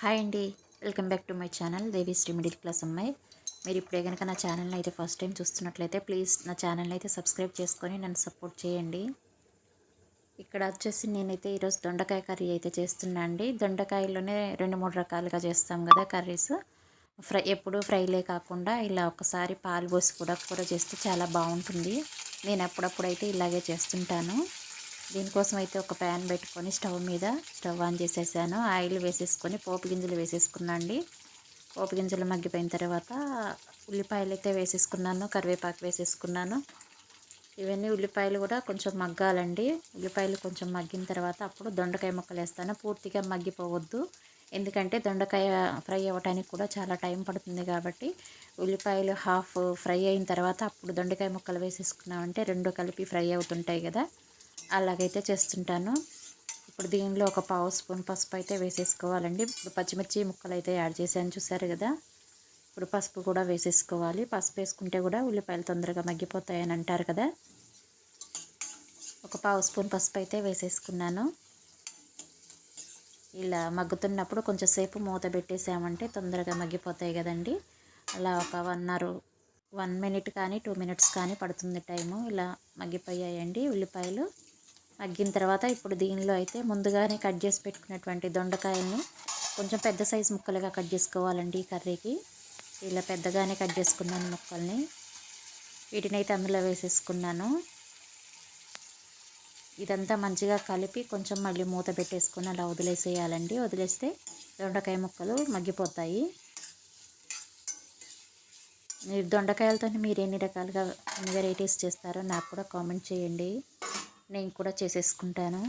Hi అండి. Welcome back to my channel Devisri middle class అమ్మాయి. మీరు ఇప్పుడే కనుక నా ఛానల్ని అయితే ఫస్ట్ టైం చూస్తున్నట్లయితే ప్లీజ్ నా ఛానల్ని అయితే సబ్స్క్రైబ్ చేసుకొని నన్ను సపోర్ట్ చేయండి. ఇక్కడ వచ్చేసి నేనైతే ఈరోజు దొండకాయ కర్రీ అయితే చేస్తున్నా అండి. దొండకాయలోనే రెండు మూడు రకాలుగా చేస్తాం కదా కర్రీస్. ఫ్రై ఎప్పుడు ఫ్రైలే కాకుండా ఇలా ఒకసారి పాలు పోసి కూడా కూర చేస్తే చాలా బాగుంటుంది. నేను అప్పుడప్పుడు అయితే ఇలాగే చేస్తుంటాను. దీనికోసం అయితే ఒక ప్యాన్ పెట్టుకొని స్టవ్ మీద స్టవ్ ఆన్ చేసేసాను. ఆయిల్ వేసేసుకొని పోపు గింజలు వేసేసుకున్నా అండి పోపు గింజలు మగ్గిపోయిన తర్వాత ఉల్లిపాయలు అయితే వేసేసుకున్నాను కరివేపాకు వేసేసుకున్నాను. ఇవన్నీ ఉల్లిపాయలు కూడా కొంచెం మగ్గాలండి. ఉల్లిపాయలు కొంచెం మగ్గిన తర్వాత అప్పుడు దొండకాయ ముక్కలు వేస్తాను. పూర్తిగా మగ్గిపోవద్దు. ఎందుకంటే దొండకాయ ఫ్రై అవ్వడానికి కూడా చాలా టైం పడుతుంది కాబట్టి ఉల్లిపాయలు హాఫ్ ఫ్రై అయిన తర్వాత అప్పుడు దొండకాయ ముక్కలు వేసేసుకున్నామంటే రెండు కలిపి ఫ్రై అవుతుంటాయి కదా. అలాగైతే చేస్తుంటాను. ఇప్పుడు దీనిలో ఒక పావు స్పూన్ పసుపు అయితే వేసేసుకోవాలండి. ఇప్పుడు పచ్చిమిర్చి ముక్కలు అయితే యాడ్ చేశాను చూసారు కదా. ఇప్పుడు పసుపు కూడా వేసేసుకోవాలి. పసుపు వేసుకుంటే కూడా ఉల్లిపాయలు తొందరగా మగ్గిపోతాయని అంటారు కదా. ఒక పావు స్పూన్ పసుపు అయితే వేసేసుకున్నాను. ఇలా మగ్గుతున్నప్పుడు కొంచెం సేపు మూత పెట్టేసామంటే తొందరగా మగ్గిపోతాయి కదండి. అలా ఒక వన్ అవర్ వన్ మినిట్ కానీ టూ మినిట్స్ కానీ పడుతుంది టైము. ఇలా మగ్గిపోయాయండి ఉల్లిపాయలు. మగ్గిన తర్వాత ఇప్పుడు దీనిలో అయితే ముందుగానే కట్ చేసి పెట్టుకున్నటువంటి దొండకాయల్ని కొంచెం పెద్ద సైజు ముక్కలుగా కట్ చేసుకోవాలండి ఈ కర్రీకి. ఇలా పెద్దగానే కట్ చేసుకున్నాను ముక్కల్ని. వీటిని అయితే అందులో వేసేసుకున్నాను. ఇదంతా మంచిగా కలిపి కొంచెం మళ్ళీ మూత పెట్టేసుకుని అలా వదిలేసేయాలండి. వదిలేస్తే దొండకాయ ముక్కలు మగ్గిపోతాయి. మీరు దొండకాయలతో మీరు ఎన్ని రకాలుగా ఎన్ని వెరైటీస్ చేస్తారో నాకు కూడా కామెంట్ చేయండి. నేను కూడా చేసేసుకుంటాను.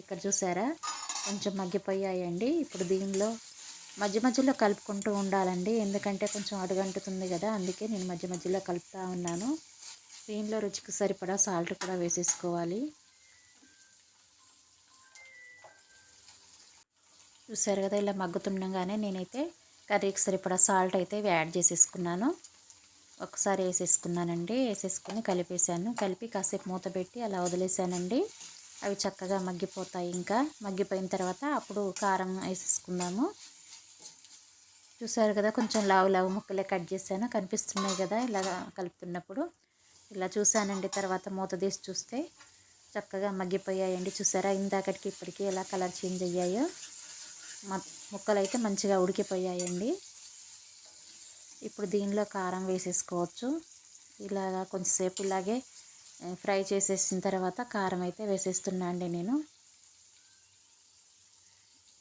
ఇక్కడ చూసారా? కొంచెం మగ్గిపోయాయండి. ఇప్పుడు దీనిలో మధ్య మధ్యలో కలుపుకుంటూ ఉండాలండి. ఎందుకంటే కొంచెం అడుగంటుతుంది కదా అందుకే నేను మధ్య మధ్యలో కలుపుతూ ఉన్నాను. దీనిలో రుచికి సరిపడా సాల్ట్ కూడా వేసేసుకోవాలి. చూసారు కదా ఇలా మగ్గుతుండగానే నేనైతే కర్రీకి సరిపడా సాల్ట్ అయితే యాడ్ చేసేసుకున్నాను. ఒకసారి వేసేసుకున్నానండి. వేసేసుకుని కలిపేసాను కలిపి కాసేపు మూత పెట్టి అలా వదిలేసానండి అవి చక్కగా మగ్గిపోతాయి ఇంకా. మగ్గిపోయిన తర్వాత అప్పుడు కారం వేసేసుకుందాము చూసారు కదా కొంచెం లావు లావు ముక్కలే కట్ చేశాను. కనిపిస్తున్నాయి కదా ఇలా కలుపుతున్నప్పుడు. ఇలా చూశానండి. తర్వాత మూత తీసి చూస్తే చక్కగా మగ్గిపోయాయండి. చూసారా ఇందాకటికి ఇప్పటికీ ఎలా కలర్ చేంజ్ అయ్యాయో. ముక్కలు అయితే మంచిగా ఉడికిపోయాయండి. ఇప్పుడు దీనిలో కారం వేసేసుకోవచ్చు. ఇలాగా కొంచెంసేపు ఇలాగే ఫ్రై చేసేసిన తర్వాత కారం అయితే వేసేస్తున్నా అండి నేను.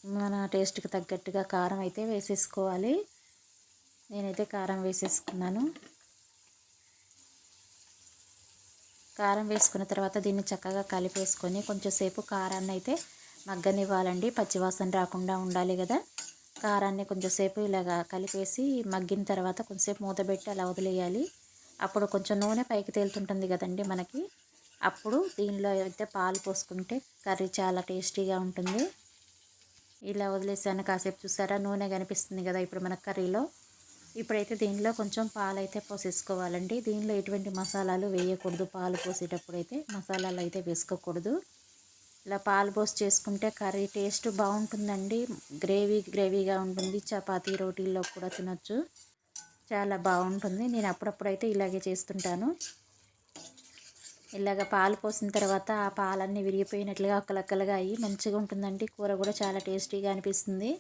మన టేస్ట్కి తగ్గట్టుగా కారం అయితే వేసేసుకోవాలి. నేనైతే కారం వేసేసుకున్నాను. కారం వేసుకున్న తర్వాత దీన్ని చక్కగా కలిపేసుకొని కొంచెంసేపు కారాన్ని అయితే మగ్గనివ్వాలండి. పచ్చివాసన రాకుండా ఉండాలి కదా. కారాన్ని కొంచెంసేపు ఇలాగా కలిపేసి మగ్గిన తర్వాత కొంచెంసేపు మూత పెట్టి అలా వదిలేయాలి. అప్పుడు కొంచెం నూనె పైకి తేలుతుంటుంది కదండి మనకి. అప్పుడు దీనిలో అయితే పాలు పోసుకుంటే కర్రీ చాలా టేస్టీగా ఉంటుంది. ఇలా వదిలేసాను కాసేపు చూసారా? నూనె కనిపిస్తుంది కదా ఇప్పుడు మన కర్రీలో. ఇప్పుడైతే దీనిలో కొంచెం పాలు అయితే పోసేసుకోవాలండి. దీనిలో ఎటువంటి మసాలాలు వేయకూడదు. పాలు పోసేటప్పుడు అయితే మసాలాలు అయితే వేసుకోకూడదు. ఇలా పాలు పోసి చేసుకుంటే కర్రీ టేస్ట్ బాగుంటుందండి. గ్రేవీ గ్రేవీగా ఉంటుంది. చపాతీ రోటీల్లో కూడా తినొచ్చు. చాలా బాగుంటుంది. నేను అప్పుడప్పుడు అయితే ఇలాగే చేస్తుంటాను. ఇలాగ పాలు పోసిన తర్వాత ఆ పాలన్నీ విరిగిపోయినట్లుగా ఒక్కలక్కలుగా అయ్యి మంచిగా ఉంటుందండి. కూర కూడా చాలా టేస్టీగా అనిపిస్తుంది.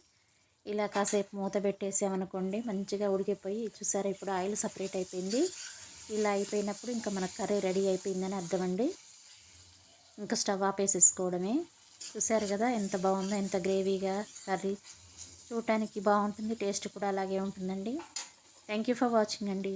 ఇలా కాసేపు మూత పెట్టేసామనుకోండి మంచిగా ఉడికిపోయి చూసారా ఇప్పుడు ఆయిల్ సపరేట్ అయిపోయింది. ఇలా అయిపోయినప్పుడు ఇంకా మన కర్రీ రెడీ అయిపోయిందని అర్థమండి. ఇంకా స్టవ్ ఆపేసేసుకోవడమే. చూసారు కదా ఎంత బాగుందో ఎంత గ్రేవీగా కర్రీ. చూడటానికి బాగుంటుంది టేస్ట్ కూడా అలాగే ఉంటుందండి. థ్యాంక్ యూ ఫర్ వాచింగ్ అండి.